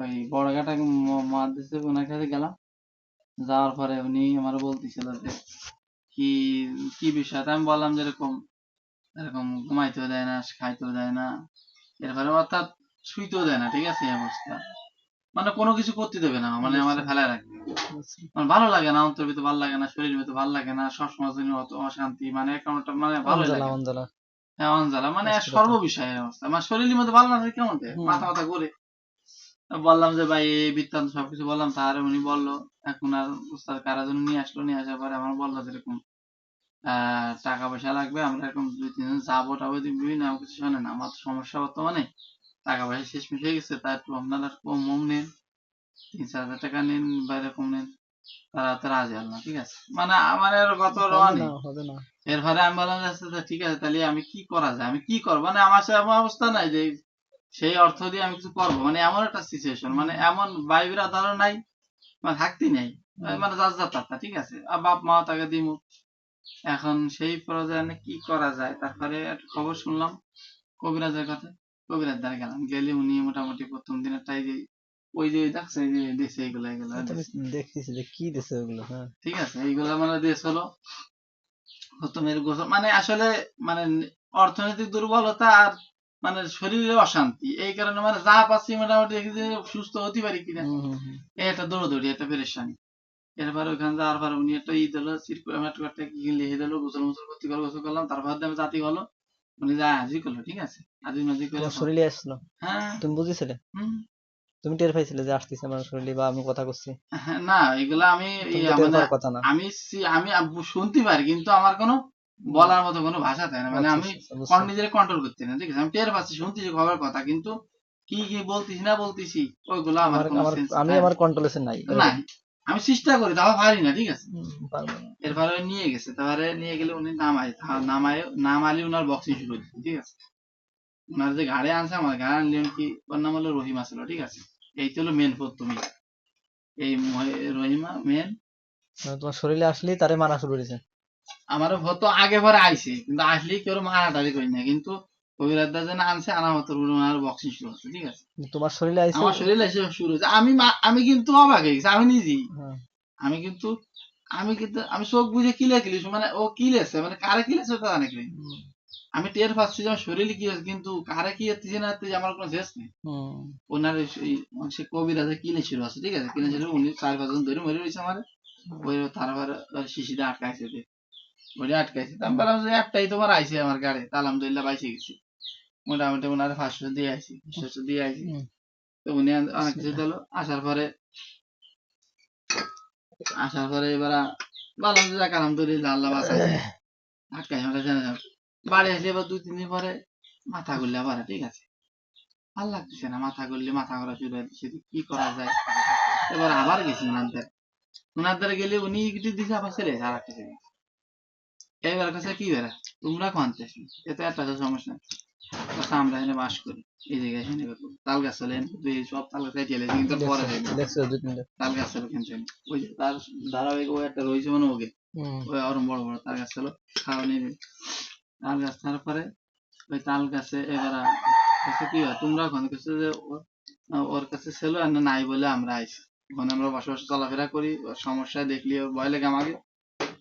ওই বড় ঘাটা মহাদেশে ওনার কাছে গেলাম। যাওয়ার পরে উনি আমার বলতেছিল যে কি কি বিষয়? আমি বললাম যে এরকম এরকম ঘুমাইতেও দেয় না খাইতেও দেয় না। এরপরে অর্থাৎ শুইতেও দেয় না ঠিক আছে এই অবস্থা। মানে কোনো কিছু করতে দেবে না মানে আমার ফেলায় রাখবে। মানে ভালো লাগে না অন্তর ভিতরে ভালো লাগে না শরীর ভিতরে ভালো লাগে না সবসময় জন্য অত অশান্তি মানে কেমনটা মানে ভালো লাগে। হ্যাঁ অঞ্জলা মানে আচ্ছা, সর্ব অবস্থা। আমার শরীরের মধ্যে ভালো না কেমন? মাথা মাথা করে বললাম যে ভাই এই বৃত্তান্ত সবকিছু বললাম। তার উনি বলল এখন আর উস্তাদ কারা জন্য নিয়ে আসলো নিয়ে আসার পরে আমার বলল যে এরকম আহ টাকা পয়সা লাগবে আমরা এরকম দুই তিনজন যাব টাবো বিভিন্ন আমার কিছু শোনে না। আমার তো সমস্যা বর্তমানে। টাকা পয়সা শেষ মিশে গেছে তা একটু আপনারা কম মম নেন তিন চার হাজার টাকা নেন বা এরকম নেন তারা তো রাজি হল না ঠিক আছে? মানে আমার আর কত রওয়া হবে নেই না হবে না। এর ফলে আমি বললাম যে আচ্ছা, আচ্ছা, ঠিক আছে তাহলে আমি কি করা যায়? আমি কি করব? মানে আমার সে অবস্থা নাই যে সেই অর্থ দিয়ে আমি কিছু করব। মানে এমন একটা সিচুয়েশন মানে এমন ভাই বিরাদারও নাই মানে থাকতেই নাই। মানে যার যার তার ঠিক আছে? আর বাপ মা তাকে দিমু এখন সেই পর্যায়ে কি করা যায়? তারপরে একটা খবর শুনলাম কবিরাজের কথা। কবিরাজ দ্বারা গেলাম গেলে উনি মোটামুটি প্রথম দিনের টাই যে ওই যে দেখছে এই যে দেশে এগুলো এগুলো দেখতেছি যে কি দিছে ওগুলো হ্যাঁ। ঠিক আছে এইগুলা মানে দেশ হলো। প্রথমের গোসল মানে আসলে মানে অর্থনৈতিক দুর্বলতা আর মানে শরীরে অশান্তি। এই কারণে মানে যা পাচ্ছি মোটামুটি দেখি যে সুস্থ হতে পারি কিনা। একটা দৌড়দৌড়ি একটা পেরেশানি। এরপরে ওখানে যাওয়ার পর উনি একটা ঈদ হলো কি লিখে দিলো গোসল মোসল করতে গেলো গোসল করলাম। তারপর আমি জাতি হলো উনি যা হাজি করল ঠিক আছে? হাজি মাজি করে শরীরে আসলো? হ্যাঁ। তুমি বুঝেছিলে? হুম। তুমি টের পাইছিলে যে আসতেছে আমার শরীরে বা আমি কথা করছি হ্যাঁ, না এগুলা আমি আমি আমি শুনতে পারি কিন্তু আমার কোনো বলার মতো কোনো ভাষা থাকে না? মানে আচ্ছা, আমি আচ্ছা। কন- নিজের কন্ট্রোল করতে না ঠিক আছে? আমি টের পাচ্ছি শুনতেছি খবরের কথা কিন্তু কি কি বলতেছি না বলতেছি ওইগুলো আমার আমি নাই। আমার কন্ট্রোলেশন নাই নাই। আমি চেষ্টা করি তাও পারি না ঠিক আছে। এরপরে নিয়ে গেছে তারপরে নিয়ে গেলে উনি নামাই থা- নামায় নামালি উনার বক্সিং শুরু হয়েছে ঠিক আছে? উনার যে ঘাড়ে আনছে আমার ঘাড়ে আনলেন কি ওর নাম হলো রহিমা ছিল ঠিক আছে? এই তো হলো মেন পথ তুমি। এই রহিমা মেন মানে তোমার শরীরে আসলেই তারে মারা শুরু করেছে। আমার ভত আগে পরে আইছে কিন্তু আসলে কেউ মারাটারি করি না কিন্তু কবিরাজদা যেন আনছে আনা মতো উনার বক্সিং শুরু হচ্ছে ঠিক আছে? তোমার শরীরে আইছে? আমার শরীরে শুরু হচ্ছে আমি আমি কিন্তু অবাক হয়ে গেছি আমি নিজেই। হ্যাঁ, আমি কিন্তু আমি কিন্তু আমি চোখ বুঝে কিলে কিলিস মানে ও কিলেছে মানে কারে কিলেছে তা হুম, আমি টের পাচ্ছি যে আমার শরীরে কি হয়েছে কিন্তু কারে কি হচ্ছে না হচ্ছে আমার কোনো শেষ নেই। ওনার সে কবিরাজে কিনে ছিল আছে ঠিক আছে? কিনে ছিল উনি চার পাঁচজন ধরে মরে রয়েছে আমার। ওই তারপরে শিশিটা আটকাইছে আটকাইছে। আমি বললাম যে একটাই তোমার আইছে আমার গাড়ি। আলহামদুলিল্লাহ বাইসে গেছি। মোটামুটি ওনার পাঁচশো দিয়ে আইছি দিয়ে আইছি। তো উনি অনেক কিছু দিল। আসার পরে আসার পরে এবার বললাম যে যাক আলহামদুলিল্লাহ আল্লাহ বাঁচাইছে। আটকাই আমরা জানা যাবে বাড়ি আসলে এবার দুই তিন দিন পরে মাথা ঘুরলে আবার ঠিক আছে? ভালো লাগতেছে না মাথা ঘুরলে মাথা ঘোরা শুরু হয়ে দিচ্ছে কি করা যায়? এবার আবার গেছি ওনার দ্বারা ওনার দ্বারা গেলে উনি কিছু দিছে আবার চলে আর একটা এবার কাছে কি বেড়া? তোমরা খানতে এতে একটা তো সমস্যা নেই। কথা আমরা এখানে বাস করি। এই জায়গায় এখানে। তাল গাছ চলে তুই সব তাল গাছ চলে কিন্তু পরে দেখছ দুই তিনটা। তাল গাছ চলে কিনতে। ওই যে তার ধারাবাহিক ও একটা রয়েছে মানে ওকে। ওই আরও বড় বড় তাল গাছ ছিল খাওয়া নিয়ে তাল গাছ তারপরে ওই তাল গাছে এবার কাছে কি হয়? তোমরা ওখানে কাছে যে ওর কাছে ছিল আর না নাই বলে আমরা আইছি। ওখানে আমরা বসে বসে চলাফেরা করি। সমস্যা দেখলি ভয় লাগে আমাকে।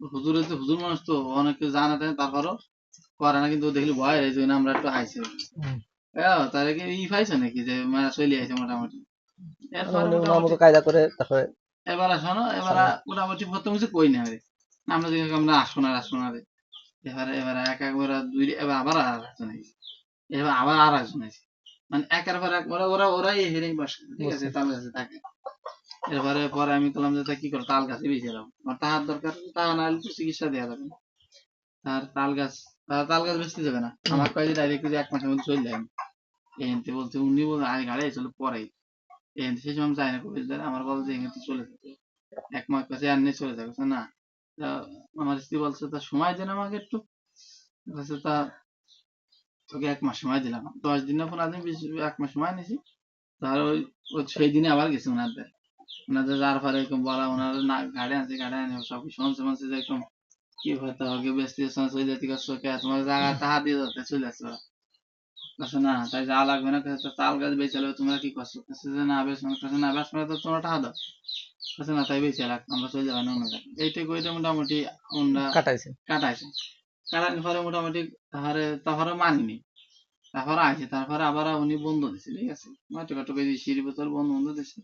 হুজুরের তো হুজুর মানুষ তো অনেক জানা থাকে তারপরও করে না কিন্তু দেখলি ভয় এই জন্য আমরা একটু। হ্যাঁ তাহলে কি ই পাইছো নাকি যে মানে চলে আইছে মোটামুটি? এরপরে কায়দা করে তারপরে এবার শোনো এবার মোটামুটি প্রথম কিছু কই না রে। আমরা দেখি আমরা আসব না আসব না রে। এবারে এবারে এক একবার দুই এবার আবার আর আইছে। এবার আবার আর আইছে। মানে একের পর এক ওরা ওরা ওরাই হেরেই বসে ঠিক আছে? গাছে থাকে। এরপরে পরে আমি বললাম যে তা কি করো তাল গাছে বেঁচে যাব আমার টাকার দরকার টাকা না হলে চিকিৎসা দেওয়া যাবে তার তাল গাছ তার তাল গাছ বেচতে যাবে না। আমার কয়েছে ডাইরেক্ট যে এক মাসের মধ্যে চলে যায়। এনতে বলছে উনি বলছে আগে গাড়ি চলে পরে এনতে সেই সময় আমি যাই না কবির দ্বারা। আমার বলছে এখানে চলে যেতে এক মাস কাছে আর নিয়ে চলে যাবে। না তা আমার স্ত্রী বলছে তা সময় দেন আমাকে একটু। বলছে তা তোকে এক মাস সময় দিলাম। দশ দিন না পনেরো দিন বেশি এক মাস সময় নিয়েছি। তার ওই ওই সেই দিনে আবার গেছি ওনাদের ওনাদের যার পরে এরকম বলা ওনার না গাড়ি আছে গাড়ি আনে সব শুনছে শুনছে যে এরকম কি হয়তো আগে বেশি চলে যেতে করছ কে? তোমার জায়গা তাহা দিয়ে যাচ্ছে চলে ওরা। কাছে না তাই যা লাগবে না কাছে তাল গাছ বেচালে তোমরা কি করছ? কাছে যে না বেশ মানে কাছে না বেশ মানে তো তোমরা টাকা দাও। কাছে না তাই বেঁচে রাখ আমরা চলে যাব না অন্য জায়গায়। এইটা কইটা মোটামুটি আমরা কাটাইছে। কাটাইছে। কাটানোর পরে মোটামুটি তাহারে তারপরে মানিনি তারপরে আছে তারপরে আবার উনি বন্ধ দিছে ঠিক আছে? মাটি কাটো কেজি সিঁড়ি বোতল বন্ধ বন্ধ দিছে।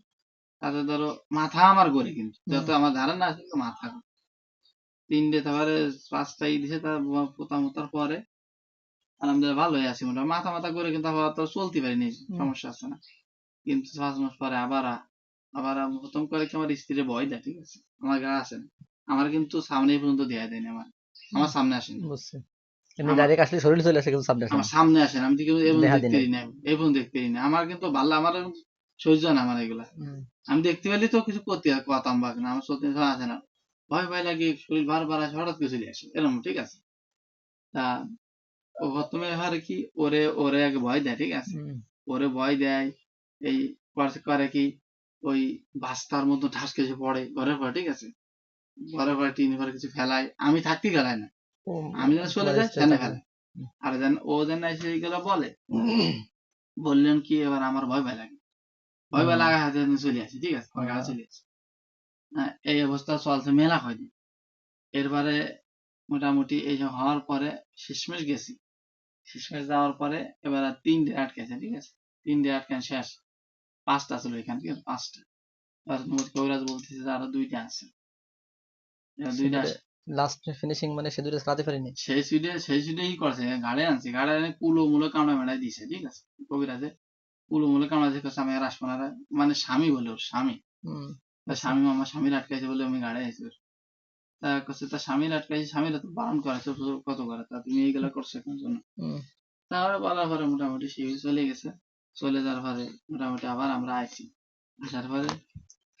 তাতে ধরো মাথা আমার করে কিন্তু। যত আমার ধারণা আছে মাথা করে। তিনটে তারপরে পাঁচটা ই দিছে তার পোতা মোতার পরে আলহামদুলিল্লাহ ভালোই আছি মোটামুটি। মাথা মাথা করে কিন্তু আবার তো চলতে পারিনি সমস্যা আছে না। কিন্তু পাঁচ মাস পরে আবার আবার প্রথম করে কি আমার স্ত্রীর ভয় দেয় ঠিক আছে? আমার গা আছে না। আমার কিন্তু সামনে পর্যন্ত দেয়া দেয়নি আমার। আমার সামনে আসেনি। বুঝছি। ডাইরেক্ট আসলে শরীর চলে আসে কিন্তু সাবজেক্ট আমার সামনে আসেন আমি কিন্তু না আমার কিন্তু ভালো আমার সহ্য না আমার এগুলা। আমি দেখতে পেলে তো কিছু করতে কথাম বাক না আমার সত্যি আসে না। ভয় ভয় লাগে শরীর বারবার আসে হঠাৎ করে চলে আসে এরকম ঠিক আছে? তা ও প্রথমে হয় কি ওরে ওরে আগে ভয় দেয় ঠিক আছে? ওরে ভয় দেয় এই করে- করে কি ওই বাস্তার মতো ঠাস কেসে পড়ে ঘরের পরে ঠিক আছে? ঘরের পরে টিন ঘরে কিছু ফেলায় আমি থাকতে গেলায় না। আমি যেন চলে যাই সেখানে ফেলে আর যেন ও যেন এসে এইগুলো বলে বললেন কি এবার আমার ভয় ভয় লাগে। লাগা হাতে চলে আসি ঠিক আছে? চলে আসি এই অবস্থা চলছে মেলা হয়নি এরপরে মোটামুটি এই হওয়ার পরে শেষমেশ গেছি। শেষমেশ যাওয়ার পরে এবার আটকেছে ঠিক আছে? আটকান শেষ। পাঁচটা ছিল এখানে আছে? পাঁচটা। কবিরাজ বলতেছে যে আরও দুইটা আছে। দুইটা লাস্ট ফিনিশিং মানে সে দুটো চালাতে পারিনি সেই সুইডে সেই সুইডে ই করছে গাড়ি আনছে গাড়ি আনে কুলো মুলো কামড়া মেড়াই দিছে ঠিক আছে? কবিরাজে কুলো মুলো কামড়া দিছে কইছে আমি আর আসব না মানে স্বামী বলে ওর স্বামী। হুম, তা স্বামী আমার স্বামীর আটকাইছে বলে আমি গাড়ি আইছি ওর। তা কইছে তা স্বামীর আটকাইছে স্বামীরা তো বারণ করেছে কত করে? তা তুমি এইগুলা করছ কেন জন্য তারপরে বলার পরে মোটামুটি সে চলে গেছে। চলে যাওয়ার পরে মোটামুটি আবার আমরা আইছি। আসার পরে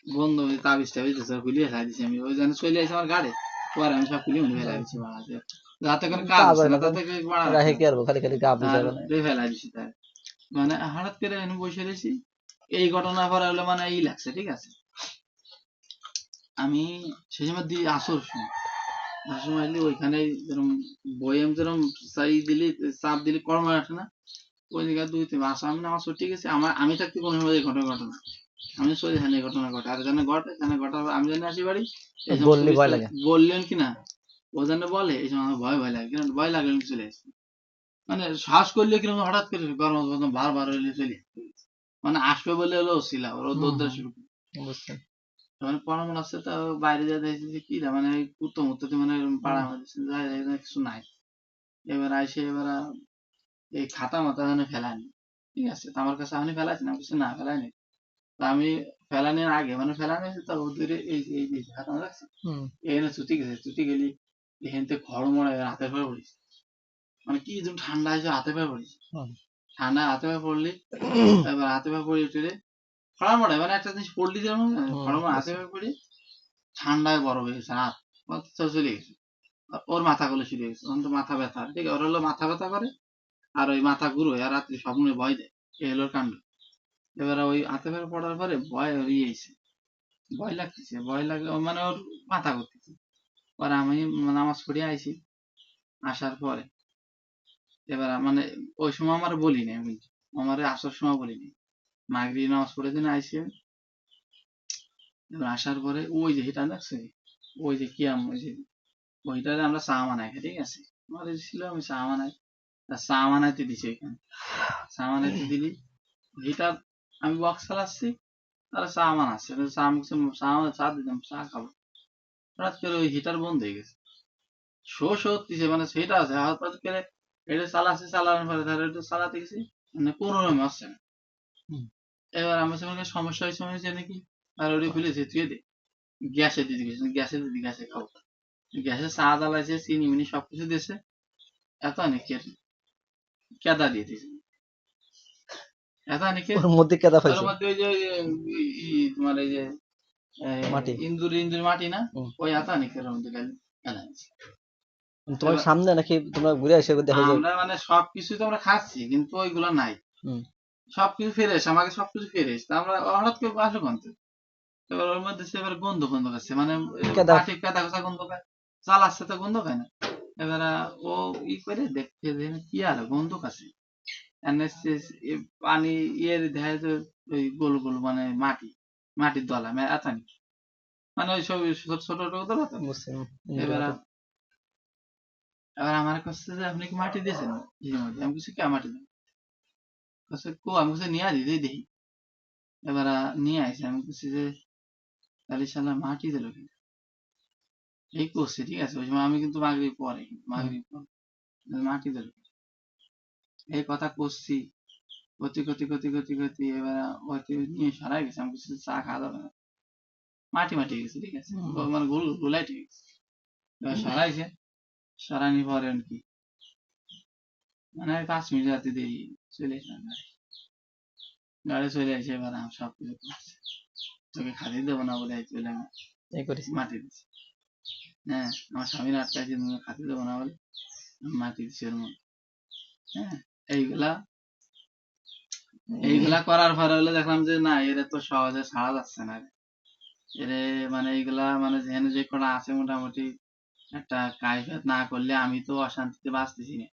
বন্ধু তাবিজ টাবিজ খুলিয়ে খাই দিছি আমি। ওই জন্য চলে আসি আমার গাড়ি। পরে আমি সব উনি ফেলাই দিচ্ছি বাড়াতে। যাতে করে কাজ না তাতে বাড়া খালি খালি গা বুঝা গেল ফেলাই দিছি তাই মানে হঠাৎ করে এনে বসে রয়েছি। এই ঘটনা পরে হলো মানে ই লাগছে ঠিক আছে? আমি সেই সময় দিই আসর সময় আসর ওইখানে যেরকম বইয়েম যেরকম চাই দিলি চাপ দিলি কর্ম আসে না। ওই জায়গায় দুই তিন আসা আমি আমার ঠিক আছে? আমার আমি থাকতে কোনো সময় ঘটনা ঘটনা আমি জানি এই ঘটনা ঘটে। আর জানে ঘটে জানে ঘটা আমি জানি আসি বাড়ি এই বললেন কিনা? ও জানে বলে এই সময় আমার ভয় ভয় লাগে। কেন? ভয় লাগলে আমি চলে আসি। মানে শ্বাস করলে কীরকম হঠাৎ করে গরম বার বার হইলে চলে মানে আসবে বলে হলো ছিল ওর দৌড় শুরু মানে পরামর্শ আছে তা বাইরে যা দেখছি যে কি রে, মানে কুত্তো মুত্তোতে মানে পাড়া মারছে কিছু নাই। এবার আইসে এবার এই খাতা মাথা যেন ফেলানি ঠিক আছে তো আমার কাছে আমি ফেলাইছি না কিছু না ফেলাইনি তা আমি ফেলানির আগে মানে ফেলানি তো ওদের এই এই খাতা রাখছি হুম, এখানে ছুটি গেছে ছুটি গেলি এখানতে খড় মরে হাতে পায়ে পড়িস মানে কি যেন ঠান্ডা হয়েছে হাতে পায়ে হুম। ঠান্ডা হাতে পায়ে পড়লি এবার হাতে পায়ে পড়ি উঠে খড়া মরে মানে একটা জিনিস পড়লি যেমন খড়া মরে হাতে পায়ে পড়ি ঠান্ডায় বড় হয়ে গেছে হাত চলে গেছে। ওর মাথা গুলো শুরু গেছে তখন তো মাথা ব্যথা। ঠিক আছে ওর হলো মাথা ব্যথা করে আর ওই মাথা ঘুরো আর রাত্রি স্বপ্নে ভয় দেয়। এই হলো কাণ্ড। এবার ওই হাতে পায়ে পড়ার পরে ভয় ওর ইয়েছে ভয় লাগতেছে ভয় লাগে মানে ওর মাথা ঘুরতেছে পরে আমি নামাজ পড়ে আইছি আসার পরে এবার মানে ওই সময় আমার বলি নাই আমি। আমার আসার সময় বলি নাই মাগরি নামাজ পড়ে দিন আইসি আমি। এবার আসার পরে ওই যে হিটা দেখছে ওই যে কিয়াম ওই যে ওইটারে আমরা চা বানাই ঠিক আছে? আমার ছিল আমি চা বানাই। তা চা বানাইতে দিছি ওইখানে চা বানাইতে দিলি হিটার আমি বক্স চালাচ্ছি তারা চা বানাচ্ছে। এবার চা আমি কিছু- চা চা দিতাম চা খাব। হঠাৎ করে ওই হিটার বন্ধ হয়ে গেছে। শো শো হচ্ছে মানে সেটা আছে হঠাৎ করে এটা চালাচ্ছে চালানোর পরে ধর এটা চালাতে গেছি মানে এবার আমার সঙ্গে সমস্যা হয়েছে হয়েছে নাকি আর ওটা তুই দে গ্যাসে দিতে গেছে গ্যাসে দিদি গ্যাসে খাব গ্যাসে চা জ্বালাইছে চিনি মিনি সবকিছু দিয়েছে এত অনেক কেদা দিয়ে দিয়েছে। এত অনেক ওর মধ্যে কেদা তার পাইছে মধ্যে ওই যে তোমার এই যে মাটি। ইন্দুর ইন্দুর মাটি না ওই এত অনেকের মধ্যে গেল। তোমার সামনে নাকি তোমরা ঘুরে এসে দেখো যে আমরা মানে সবকিছু তো আমরা খাচ্ছি কিন্তু ওইগুলো নাই। সবকিছু ফ্রেশ আমাকে সবকিছু তা আমরা হঠাৎ করে আসলো গন্ধ এবার ওর মধ্যে সে এবার গন্ধ গন্ধ খাচ্ছে মানে কেদা। মাটি কেদা গন্ধ খায় চালাচ্ছে তো গন্ধ খায় না। এবার ও ই করে দেখতে যে কি আর গন্ধ খাচ্ছে। পানি ইয়ের দেখা যায় ওই গোল গোল মানে মাটি মাটির দলা মানে আতানি। মানে ওই সব ছোট ছোট ছোট দলা তো। এবার এবার আমার কাছে যে আপনি কি মাটি দিয়েছেন? মাটি আমি কিছু কে মাটি দেন কাছে কো আমি কিছু নিয়ে দিই দিই। দেখি এবার নিয়ে আসি আমি কিছু যে তাহলে শালা মাটি দিল কি? এই করছে ঠিক আছে? ওই সময় আমি কিন্তু মাগরিব পরে মাগরিব পরে। মাটি দিল এই কথা করছি গতি গতি গতি গতি গতি এবার হয়তো নিয়ে সারাই গেছে। আমি কিছু চা খাওয়া না। মাটি মাটি গেছে ঠিক আছে? মানে গোল গোলাই ঠিক আছে সারাইছে। সারানি পরে আর কি। মানে পাঁচ মিনিট রাতে দেরি চলে এসলাম গাড়ি চলে এসে এবার আমি সব কিছু তোকে খালি দেবো না বলে চলে আমি মাটি দিচ্ছি। হ্যাঁ আমার স্বামীর আটকাইছে তুমি খাতে দেবো না বলে মাটি দিচ্ছি ওর মধ্যে। হ্যাঁ এইগুলা এইগুলা করার পরে হলে দেখলাম যে না এরা তো সহজে ছাড়া যাচ্ছে না। এরে মানে এইগুলা মানে যেখানে যে কটা আছে মোটামুটি একটা কায়ফিয়ত না করলে আমি তো অশান্তিতে বাঁচতেছি না।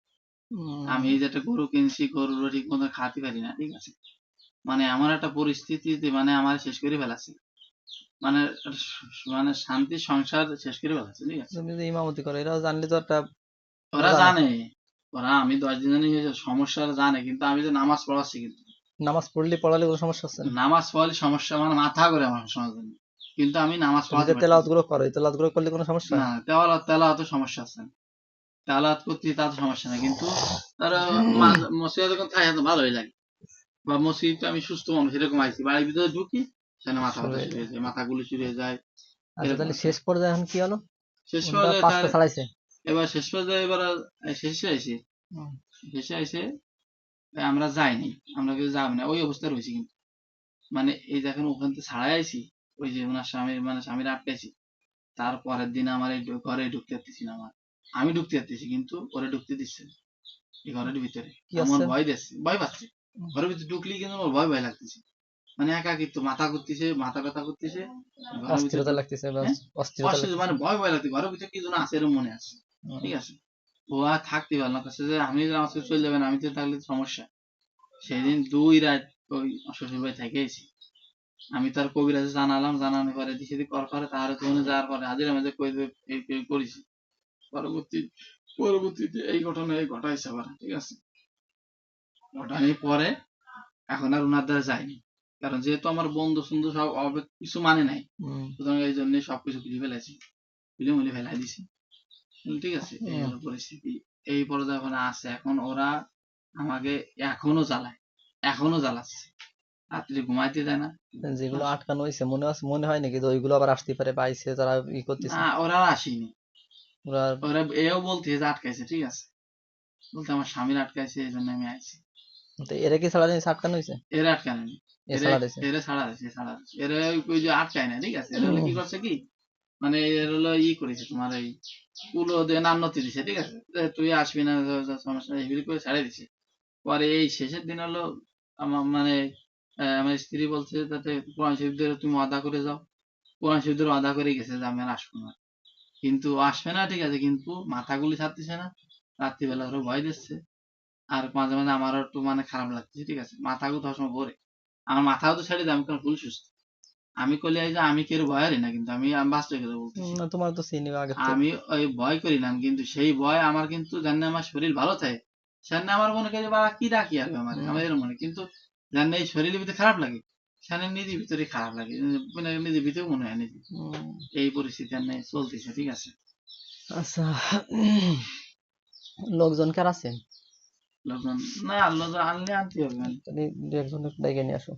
আমি এই যে একটা গরু কিনছি গরুরও ঠিক মতো খাতে পারি না ঠিক আছে? মানে এমন একটা পরিস্থিতিতে মানে আমার শেষ করে ফেলাচ্ছে। মানে মানে শান্তি সংসার শেষ করে ফেলাচ্ছে ঠিক আছে? তুমি যে ইমামতি করো এরাও জানলে তো একটা ওরা জানে। ওরা আমি দশ দিন জানি সমস্যা জানে কিন্তু আমি যে নামাজ পড়াচ্ছি কিন্তু। নামাজ পড়লে পড়ালে কোনো সমস্যা হচ্ছে নামাজ পড়লে সমস্যা মানে মাথা করে আমার সমাজ কিন্তু আমি নামাজ পড়াতে তেলাওয়াতগুলো করো তেলাওয়াতগুলো করলে কোনো সমস্যা না তেলাওয়াত তেলাওয়াত সমস্যা আছে। তেলাওয়াত করতে তা তো সমস্যা না কিন্তু তারা মসজিদে যখন থাকে তো ভালোই লাগে। বা মসজিদে আমি সুস্থ মানুষ এরকম আইছি। বাড়ির ভিতরে ঢুকি সেখানে মাথা ব্যথা শুরু হয়ে যায় মাথা গুলি শুরু হয়ে যায়। আচ্ছা তাহলে শেষ পর্যায়ে এখন কি হলো? শেষ পর্যায়ে পাঁচটা তার- ছাড়াইছে এবার শেষ পর্যায়ে এবার শেষে হুম। শেষে আইসে আমরা যাইনি আমরা কেউ যাব না ওই অবস্থা রয়েছে কিন্তু। মানে এই দেখেন ওখান থেকে ছাড়াই আইছি ওই যে ওনার স্বামীর মানে স্বামীর আটকাইছি তার পরের দিন আমার এই ঘরে ঢুকতে না আমার। আমি ঢুকতে পারতেছি কিন্তু ওরে ঢুকতে দিচ্ছে এই ঘরের ভিতরে। আছে? ভয় দিচ্ছে ভয় পাচ্ছে। ঘরের ভিতরে ঢুকলেই কিন্তু আমার ভয় ভয় লাগতেছে। মানে একাকিত্ব মাথা করতেছে মাথা ব্যথা করতেছে। অস্থিরতা লাগতেছে হ্যাঁ? অস্থিরতা মানে ভয় ভয় লাগছে ঘরের ভিতরে কি যেন আছে এরকম মনে আছে। ঠিক আছে? ও আর থাকতে পারল না। কাছে যে আমি আমার চলে যাবেন আমি তো থাকলে সমস্যা। সেদিন দুই রাত ওই শ্বশুর বাড়ি থেকে আমি তার কবিরাজে জানালাম জানানোর পরে দিছে দি কর করে তার তো যাওয়ার পরে হাজিরা মাঝে করেছি। পরবর্তী পরবর্তীতে এই ঘটনা এই ঘটাইছে আবার ঠিক আছে? ঘটানোর পরে এখন আর ওনার দ্বারা যায়নি। কারণ যেহেতু আমার বন্ধু সুন্দর সব অবে- কিছু মানে নাই। সুতরাং এই জন্য সবকিছু খুলে ফেলেছি খুলে মুলে ফেলাই দিছি। ঠিক আছে এই হলো পরিস্থিতি। এই পর্যায়ে এখন আছে। এখন ওরা আমাকে এখনও জ্বালায়। এখনও জ্বালাচ্ছে। রাত্রে ঘুমাইতে দেয় না। যেগুলো আটকানো হয়েছে মনে আছে মনে হয় নাকি যে ওইগুলো আবার আসতে পারে পাইছে তারা ই করতেছে? না ওরা আর আসেনি। ওরা ওরা এও বলতে যে আটকাইছে ঠিক আছে। বলতে আমার স্বামীর আটকাইছে এই জন্য আমি আইছি। তো এরা কি ছাড়া জিনিস আটকানো হয়েছে এরা দিয়েছে এরা ছাড়া দিয়েছে ছাড়া দিয়েছে এরা ওই- যে আটকায় না ঠিক আছে। এরা কি করছে কি? মানে এর হলো ই করেছে তোমার এই কুলো দিয়ে নান্নতি দিছে ঠিক আছে। তুই আসবি না সমস্যা করে ছাড়ে দিছে। পরে এই শেষের দিন হলো আমার মানে আমার স্ত্রী বলছে যাতে কোরআন শরীফ দিয়ে তুমি আদা করে যাও। কোরআন শরীফ দিয়ে আদা করে গেছে যে আমি আর আসব না। কিন্তু আসবে না ঠিক আছে কিন্তু মাথাগুলি ছাড়তেছে না। রাত্রিবেলা ওরা ভয় দিচ্ছে। আর মাঝে মাঝে আমারও একটু মানে খারাপ লাগতেছে ঠিক আছে। মাথাগুলো তো সময় ভরে। আমার মাথাও তো ছেড়ে দেয় আমি কারণ ফুল সুস্থ। আমি কলি এই যে আমি কেউ ভয়ারি না কিন্তু আমি বাস্তব কথা বলতেছি। না তোমার তো চিনি আগে। আমি ওই ভয় করিলাম কিন্তু সেই ভয় আমার কিন্তু জানি আমার শরীর ভালো থাকে। সেখানে আমার মনে করে বাবা কি ডাকি আর আমার। আমার মনে কিন্তু জানি নেই এই শরীরের ভিতরে খারাপ লাগে। সেখানে নিজের ভিতরে খারাপ লাগে। মানে নিজের ভিতরে মনে হয় নিজে এই পরিস্থিতি আর নেই চলতেছে ঠিক আছে। আচ্ছা লোকজন কার আছে? লোকজন না লোকজন আনলে আনতে হবে। একজন ডেকে নিয়ে আসো।